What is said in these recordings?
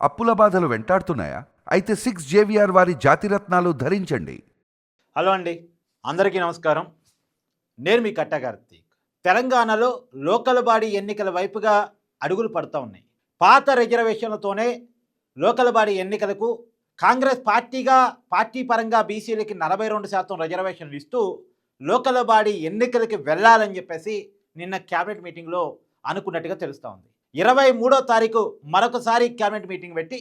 అప్పుల బాధలు వెంటాడుతున్నాయా? అయితే సిక్స్ జేవిఆర్ వారి జాతిరత్నాలు ధరించండి. హలో అండి. అందరికీ నమస్కారం. నేను మీ కట్ట కార్తీక్. తెలంగాణలో లోకల్ బాడీ ఎన్నికల వైపుగా అడుగులు పడుతూ ఉన్నాయి. పాత రిజర్వేషన్లతోనే లోకల్ బాడీ ఎన్నికలకు కాంగ్రెస్ పార్టీగా పార్టీ పరంగా బీసీలకి నలభై రెండు శాతం రిజర్వేషన్లు ఇస్తూ లోకల్ బాడీ ఎన్నికలకి వెళ్ళాలని చెప్పేసి నిన్న క్యాబినెట్ మీటింగ్లో అనుకున్నట్టుగా తెలుస్తూ ఉంది. ఇరవై మూడో తారీఖు మరొకసారి క్యాబినెట్ మీటింగ్ పెట్టి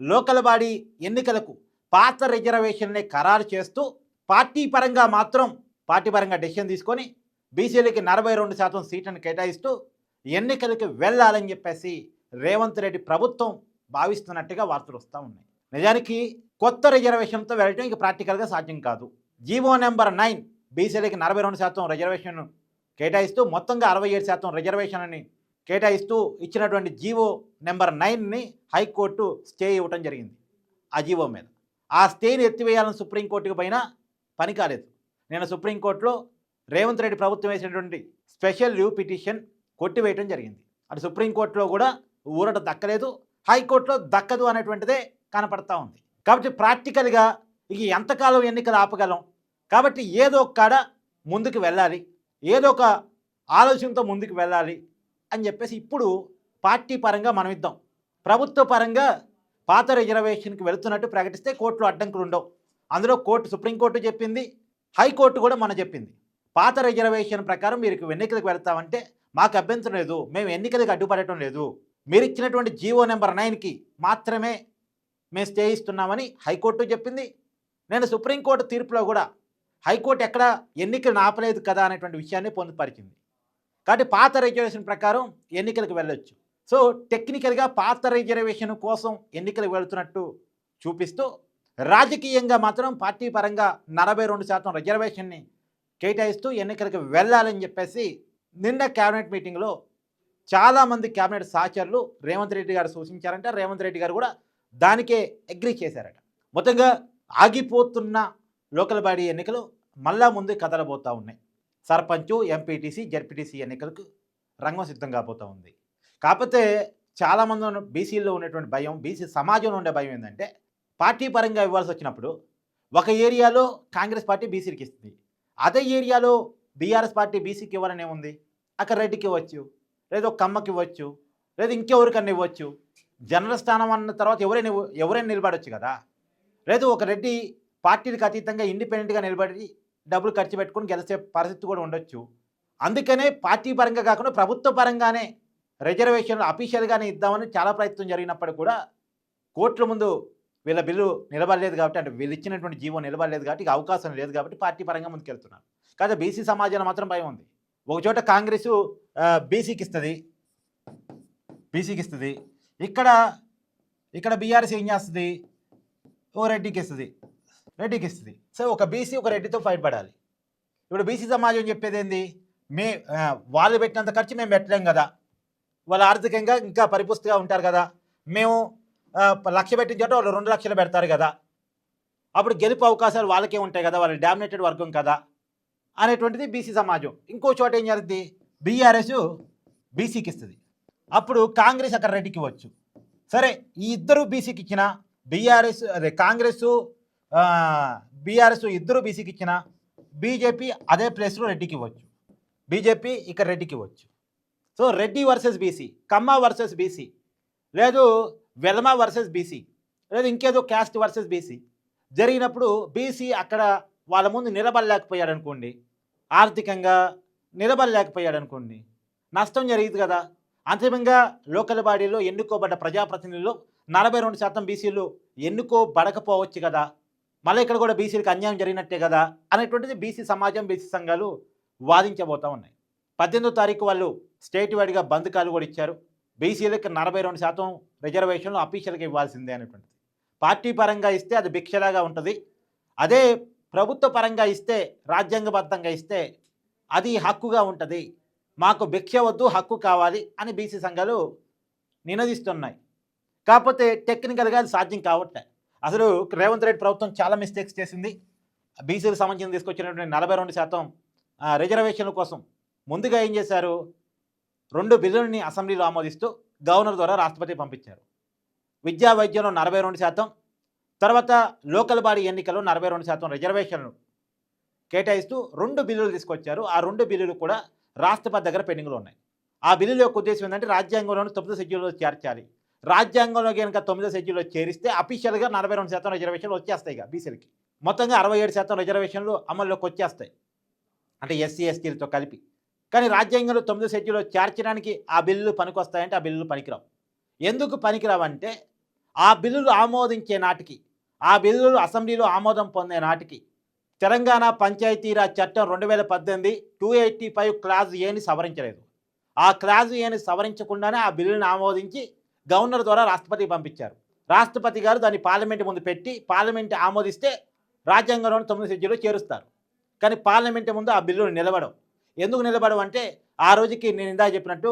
లోకల్ బాడీ ఎన్నికలకు పాత రిజర్వేషన్ని ఖరారు చేస్తూ పార్టీ పరంగా మాత్రం పార్టీ పరంగా డెసిషన్ తీసుకొని బీసీలకి నలభై రెండు శాతం సీట్లను కేటాయిస్తూ ఎన్నికలకి వెళ్ళాలని చెప్పేసి రేవంత్ రెడ్డి ప్రభుత్వం భావిస్తున్నట్టుగా వార్తలు వస్తూ ఉన్నాయి. నిజానికి కొత్త రిజర్వేషన్తో వెళ్ళటం ఇక ప్రాక్టికల్గా సాధ్యం కాదు. జీవో నెంబర్ నైన్ బీసీలకి నలభై రెండు శాతం రిజర్వేషన్ కేటాయిస్తూ మొత్తంగా అరవై ఏడు శాతం రిజర్వేషన్ అని కేటాయిస్తూ ఇచ్చినటువంటి జీవో నెంబర్ నైన్ని హైకోర్టు స్టే ఇవ్వటం జరిగింది ఆ జీవో మీద. ఆ స్టేని ఎత్తివేయాలని సుప్రీంకోర్టుకు పైన పని కాలేదు. నేను సుప్రీంకోర్టులో రేవంత్ రెడ్డి ప్రభుత్వం వేసినటువంటి స్పెషల్ లీవ్ పిటిషన్ కొట్టివేయటం జరిగింది. అటు సుప్రీంకోర్టులో కూడా ఊరట దక్కలేదు హైకోర్టులో దక్కదు అనేటువంటిదే కనపడతా ఉంది. కాబట్టి ప్రాక్టికల్గా ఇక ఎంతకాలం ఎన్నికలు ఆపగలం? కాబట్టి ఏదో ఒక కాడ ముందుకు వెళ్ళాలి ఏదో ఒక ఆలోచనతో ముందుకు వెళ్ళాలి అని చెప్పేసి ఇప్పుడు పార్టీ పరంగా మనం ఇద్దాం ప్రభుత్వ పరంగా పాత రిజర్వేషన్కి వెళుతున్నట్టు ప్రకటిస్తే కోర్టులో అడ్డంకులు ఉండవు. అందులో కోర్టు సుప్రీంకోర్టు చెప్పింది హైకోర్టు కూడా మన చెప్పింది. పాత రిజర్వేషన్ ప్రకారం మీరు ఎన్నికలకు వెళ్తామంటే మాకు అభ్యంతరం లేదు మేము ఎన్నికలకు అడ్డుపడటం లేదు. మీరు ఇచ్చినటువంటి జీవో నెంబర్ నైన్కి మాత్రమే మేము స్టే ఇస్తున్నామని హైకోర్టు చెప్పింది. నేను సుప్రీంకోర్టు తీర్పులో కూడా హైకోర్టు ఎక్కడ ఎన్నికలు ఆపలేదు కదా అనేటువంటి విషయాన్ని పొందుపరిచింది. కాబట్టి పాత రిజర్వేషన్ ప్రకారం ఎన్నికలకు వెళ్ళొచ్చు. సో టెక్నికల్గా పాత రిజర్వేషన్ కోసం ఎన్నికలకు వెళుతున్నట్టు చూపిస్తూ రాజకీయంగా మాత్రం పార్టీ పరంగా నలభై రెండు శాతం రిజర్వేషన్ని కేటాయిస్తూ ఎన్నికలకు వెళ్ళాలని చెప్పేసి నిన్న క్యాబినెట్ మీటింగ్లో చాలామంది క్యాబినెట్ సహచరులు రేవంత్ రెడ్డి గారు సూచించారంటే. రేవంత్ రెడ్డి గారు కూడా దానికే అగ్రి చేశారట. మొత్తంగా ఆగిపోతున్న లోకల్ బాడీ ఎన్నికలు మళ్ళా ముందు కదలబోతూ ఉన్నాయి. సర్పంచు ఎంపీటీసీ జడ్పీటీసీ ఎన్నికలకు రంగం సిద్ధం కాబోతూ ఉంది. కాకపోతే చాలామంది బీసీలో ఉన్నటువంటి భయం బీసీ సమాజంలో ఉండే భయం ఏంటంటే పార్టీ పరంగా ఇవ్వాల్సి వచ్చినప్పుడు ఒక ఏరియాలో కాంగ్రెస్ పార్టీ బీసీకి ఇస్తుంది. అదే ఏరియాలో బీఆర్ఎస్ పార్టీ బీసీకి ఇవ్వాలని ఏముంది అక్కడ రెడ్డికి ఇవ్వచ్చు లేదా ఒక కమ్మకి ఇవ్వచ్చు లేదా ఇంకెవరికన్నా ఇవ్వచ్చు. జనరల్ స్థానం అన్న తర్వాత ఎవరైనా ఎవరైనా నిలబడవచ్చు కదా. లేదు ఒక రెడ్డి పార్టీలకు అతీతంగా ఇండిపెండెంట్గా నిలబడి డబ్బులు ఖర్చు పెట్టుకుని గెలిచే పరిస్థితి కూడా ఉండొచ్చు. అందుకనే పార్టీ పరంగా కాకుండా ప్రభుత్వ పరంగానే రిజర్వేషన్లు అఫీషియల్గానే ఇద్దామని చాలా ప్రయత్నం జరిగినప్పుడు కూడా కోర్టుల ముందు వీళ్ళ బిల్లు నిలబడలేదు కాబట్టి అంటే వీళ్ళు ఇచ్చినటువంటి జీవో నిలబడలేదు కాబట్టి ఇక అవకాశం లేదు కాబట్టి పార్టీ పరంగా ముందుకెళ్తున్నారు. కాదు బీసీ సమాజంలో మాత్రం భయం ఉంది. ఒకచోట కాంగ్రెస్ బీసీకి ఇస్తుంది. బీసీకి ఇస్తుంది. ఇక్కడ ఇక్కడ బీఆర్ఎస్ ఏం చేస్తుంది? ఓ రెడ్డికి ఇస్తుంది. రెడ్డికి ఇస్తుంది సో ఒక బీసీ ఒక రెడ్డితో ఫైట్ పడాలి. ఇప్పుడు బీసీ సమాజం చెప్పేది ఏంది మే వాళ్ళు పెట్టినంత ఖర్చు మేము పెట్టలేం కదా. వాళ్ళు ఆర్థికంగా ఇంకా పరిపుష్టిగా ఉంటారు కదా. మేము లక్ష పెట్టిన చోట వాళ్ళు రెండు లక్షలు పెడతారు కదా. అప్పుడు గెలుపు అవకాశాలు వాళ్ళకే ఉంటాయి కదా. వాళ్ళు డామినేటెడ్ వర్గం కదా. అనేటువంటిది బీసీ సమాజం. ఇంకో చోట ఏం జరుగుతుంది బీఆర్ఎస్ బీసీకి ఇస్తుంది. అప్పుడు కాంగ్రెస్ అక్కడ రెడ్డికి ఇవ్వచ్చు. సరే ఈ ఇద్దరు బీసీకి ఇచ్చిన బీఆర్ఎస్ అదే కాంగ్రెస్ బీఆర్ఎస్ ఇద్దరు బీసీకి ఇచ్చిన బీజేపీ అదే ప్లేస్లో రెడ్డికి ఇవ్వచ్చు. బీజేపీ ఇక్కడ రెడ్డికి ఇవ్వచ్చు. So Reddy versus BC Kamma versus BC లేదు వెల్మ వర్సెస్ బీసీ లేదు ఇంకేదో క్యాస్ట్ వర్సెస్ బీసీ జరిగినప్పుడు బీసీ అక్కడ వాళ్ళ ముందు నిలబడలేకపోయాడు అనుకోండి ఆర్థికంగా నిలబడలేకపోయాడు అనుకోండి నష్టం జరిగింది కదా. అంతిమంగా లోకల్ బాడీలో ఎన్నుకోబడ్డ ప్రజాప్రతినిధులు నలభై రెండు శాతం బీసీలు ఎన్నుకోబడకపోవచ్చు కదా. మళ్ళీ ఇక్కడ కూడా బీసీలకు అన్యాయం జరిగినట్టే కదా అనేటువంటిది బీసీ సమాజం బీసీ సంఘాలు వాదించబోతూ ఉన్నాయి. పద్దెనిమిదో తారీఖు వాళ్ళు స్టేట్ వైడ్గా బంద్ కాలు కూడా ఇచ్చారు. బీసీలకు నలభై రెండు శాతం రిజర్వేషన్లు అఫీషియల్గా ఇవ్వాల్సిందే అనేటువంటిది. పార్టీ పరంగా ఇస్తే అది భిక్షలాగా ఉంటుంది. అదే ప్రభుత్వ పరంగా ఇస్తే రాజ్యాంగబద్ధంగా ఇస్తే అది హక్కుగా ఉంటుంది. మాకు భిక్ష వద్దు హక్కు కావాలి అని బీసీ సంఘాలు నినదిస్తున్నాయి. కాకపోతే టెక్నికల్గా అది సాధ్యం కావట్లే. అసలు రేవంత్ రెడ్డి ప్రభుత్వం చాలా మిస్టేక్స్ చేసింది. బీసీలకు సంబంధించి తీసుకొచ్చినటువంటి నలభై రెండు శాతం ఆ, రిజర్వేషన్ల కోసం ముందుగా ఏం చేశారు? రెండు బిల్లుల్ని అసెంబ్లీలో ఆమోదిస్తూ గవర్నర్ ద్వారా రాష్ట్రపతి పంపించారు. విద్యా వైద్యంలో నలభై రెండు శాతం తర్వాత లోకల్ బాడీ ఎన్నికల్లో నలభై రెండు శాతం రిజర్వేషన్లు కేటాయిస్తూ రెండు బిల్లులు తీసుకొచ్చారు. ఆ రెండు బిల్లులు కూడా రాష్ట్రపతి దగ్గర పెండింగ్లో ఉన్నాయి. ఆ బిల్లుల యొక్క ఉద్దేశం ఏంటంటే రాజ్యాంగంలోని తొమ్మిది షెడ్యూల్లో చేర్చాలి. రాజ్యాంగంలో కనుక తొమ్మిదో షెడ్యూల్లో చేరిస్తే అఫీషియల్గా నలభై రెండు శాతం రిజర్వేషన్లు వచ్చేస్తాయి ఇక బీసీలకి మొత్తంగా అరవై ఏడు శాతం రిజర్వేషన్లు అమల్లోకి వచ్చేస్తాయి. అంటే ఎస్సీ ఎస్టీలతో కలిపి. కానీ రాజ్యాంగంలో తొమ్మిదో షెడ్యూల్లో చేర్చడానికి ఆ బిల్లులు పనికొస్తాయంటే ఆ బిల్లులు పనికిరావు. ఎందుకు పనికిరావంటే ఆ బిల్లులు ఆమోదించే నాటికి ఆ బిల్లులు అసెంబ్లీలో ఆమోదం పొందే నాటికి తెలంగాణ పంచాయతీరాజ్ చట్టం రెండు వేల పద్దెనిమిది టూ ఎయిటీ ఫైవ్ క్లాజ్ ఏని సవరించలేదు. ఆ క్లాజ్ ఏని సవరించకుండానే ఆ బిల్లుని ఆమోదించి గవర్నర్ ద్వారా రాష్ట్రపతికి పంపించారు. రాష్ట్రపతి గారు దాన్ని పార్లమెంట్ ముందు పెట్టి పార్లమెంట్ ఆమోదిస్తే రాజ్యాంగంలోని తొమ్మిది షెడ్యూల్లో చేరుస్తారు. కానీ పార్లమెంట్ ముందు ఆ బిల్లును నిలబడం ఎందుకు నిలబడం అంటే ఆ రోజుకి నేను ఇందా చెప్పినట్టు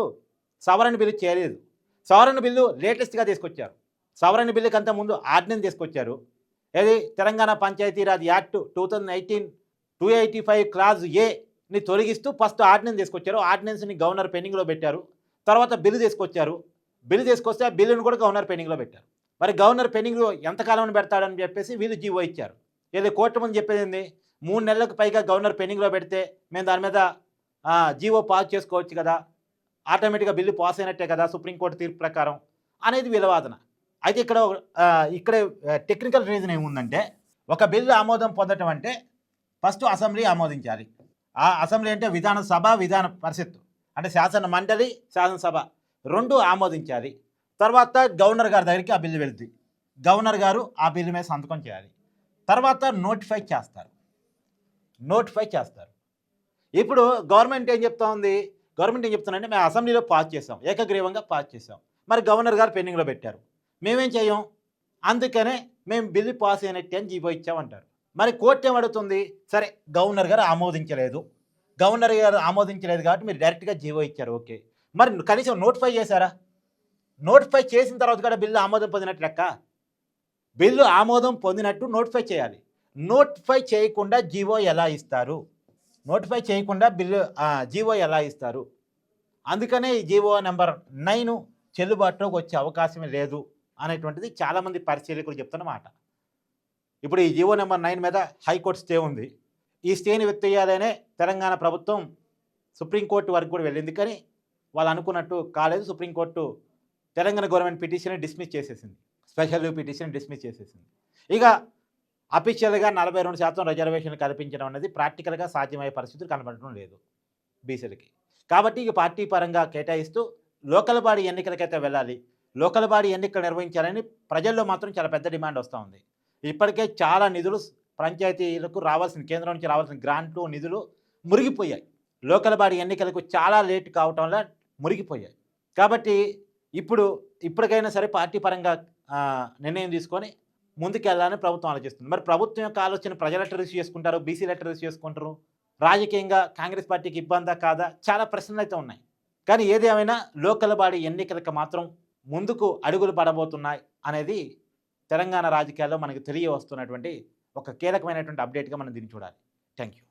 సవరణ బిల్లు చేయలేదు. సవరణ బిల్లు లేటెస్ట్గా తీసుకొచ్చారు. సవరణ బిల్లుకి అంత ముందు ఆర్డినెన్స్ తీసుకొచ్చారు. ఏది? Telangana Panchayati Raj act two thousand nineteen two eighty five clause ఏని తొలగిస్తూ ఫస్ట్ ఆర్డినెన్స్ తీసుకొచ్చారు. ఆర్డినెన్స్ని గవర్నర్ పెండింగ్లో పెట్టారు. తర్వాత బిల్లు తీసుకొచ్చారు. బిల్లు తీసుకొస్తే ఆ బిల్లును కూడా గవర్నర్ పెండింగ్లో పెట్టారు. మరి గవర్నర్ పెండింగ్లో ఎంతకాలం పెడతాడని చెప్పేసి వీళ్ళు జీవో ఇచ్చారు. ఏదో కోర్టు ముందు చెప్పేది ఏంది? మూడు నెలలకు పైగా గవర్నర్ పెండింగ్లో పెడితే మేము దాని మీద జీవో పాస్ చేసుకోవచ్చు కదా? ఆటోమేటిక్గా బిల్లు పాస్ అయినట్టే కదా సుప్రీంకోర్టు తీర్పు ప్రకారం అనేది వీళ్ళ వాదన. అయితే ఇక్కడ ఇక్కడ టెక్నికల్ రీజన్ ఏముందంటే ఒక బిల్లు ఆమోదం పొందటం అంటే ఫస్ట్ అసెంబ్లీ ఆమోదించాలి. ఆ అసెంబ్లీ అంటే విధానసభ విధాన పరిషత్తు. అంటే శాసన మండలి శాసనసభ. రెండు ఆమోదించాలి. తర్వాత గవర్నర్ గారి దగ్గరికి ఆ బిల్లు వెళ్తుంది గవర్నర్ గారు ఆ బిల్లు మీద సంతకం చేయాలి. తర్వాత నోటిఫై చేస్తారు. నోటిఫై చేస్తారు. ఇప్పుడు గవర్నమెంట్ ఏం చెప్తా ఉంది గవర్నమెంట్ ఏం చెప్తుందంటే మేము అసెంబ్లీలో పాస్ చేసాం ఏకగ్రీవంగా పాస్ చేసాం మరి గవర్నర్ గారు పెండింగ్లో పెట్టారు. మేమేం చేయం? అందుకనే మేము బిల్లు పాస్ అయినట్టు అని జీవో ఇచ్చామంటారు మరి కోర్టు ఏమడుతుంది సరే గవర్నర్ గారు ఆమోదించలేదు. గవర్నర్ గారు ఆమోదించలేదు కాబట్టి మీరు డైరెక్ట్గా జీవో ఇచ్చారు. ఓకే. మరి కనీసం నోటిఫై చేశారా? నోటిఫై చేసిన తర్వాత కూడా బిల్లు ఆమోదం పొందినట్టు లెక్క? బిల్లు ఆమోదం పొందినట్టు నోటిఫై చేయాలి. నోటిఫై చేయకుండా జీవో ఎలా ఇస్తారు? నోటిఫై చేయకుండా బిల్లు జీవో ఎలా ఇస్తారు? అందుకనే ఈ జీవో నెంబర్ నైన్ చెల్లుబాటులోకి వచ్చే అవకాశమే లేదు అనేటువంటిది చాలామంది పరిశీలకులు చెప్తున్న మాట. ఇప్పుడు ఈ జీవో నెంబర్ నైన్ మీద హైకోర్టు స్టే ఉంది. ఈ స్టేని వ్యక్తయ్యాలనే తెలంగాణ ప్రభుత్వం సుప్రీంకోర్టు వరకు కూడా వెళ్ళింది. కానీ వాళ్ళు అనుకున్నట్టు కాలేదు supreme court Telangana government petition dismiss చేసేసింది. స్పెషల్ పిటిషన్ డిస్మిస్ చేసేసింది. ఇక అఫీషియల్గా నలభై రెండు శాతం రిజర్వేషన్ కల్పించడం అనేది ప్రాక్టికల్గా సాధ్యమయ్యే పరిస్థితులు కనబడటం లేదు బీసీలకి. కాబట్టి ఇక పార్టీ పరంగా కేటాయిస్తూ లోకల్ బాడీ ఎన్నికలకైతే వెళ్ళాలి లోకల్ బాడీ ఎన్నికలు నిర్వహించాలని ప్రజల్లో మాత్రం చాలా పెద్ద డిమాండ్ వస్తూ ఉంది. ఇప్పటికే చాలా నిధులు పంచాయతీలకు రావాల్సిన కేంద్రం నుంచి రావాల్సిన గ్రాంట్లు నిధులు మురిగిపోయాయి. లోకల్ బాడీ ఎన్నికలకు చాలా లేట్ కావటం వల్ల మురిగిపోయాయి. కాబట్టి ఇప్పుడు ఇప్పటికైనా సరే పార్టీ పరంగా నిర్ణయం తీసుకొని ముందుకెళ్ళాలని ప్రభుత్వం ఆలోచిస్తుంది. మరి ప్రభుత్వం యొక్క ఆలోచన ప్రజలు ఎట్లా రిసీవ్ చేసుకుంటారు? బీసీలు ఎట్లా రిసీవ్ చేసుకుంటారు? రాజకీయంగా కాంగ్రెస్ పార్టీకి ఇబ్బందా కాదా? చాలా ప్రశ్నలు అయితే ఉన్నాయి. కానీ ఏదేమైనా లోకల్ బాడీ ఎన్నికలకు మాత్రం ముందుకు అడుగులు పడబోతున్నాయి అనేది తెలంగాణ రాజకీయాల్లో మనకు తెలియ వస్తున్నటువంటి ఒక కీలకమైనటువంటి అప్డేట్గా మనం దీన్ని చూడాలి. Thank you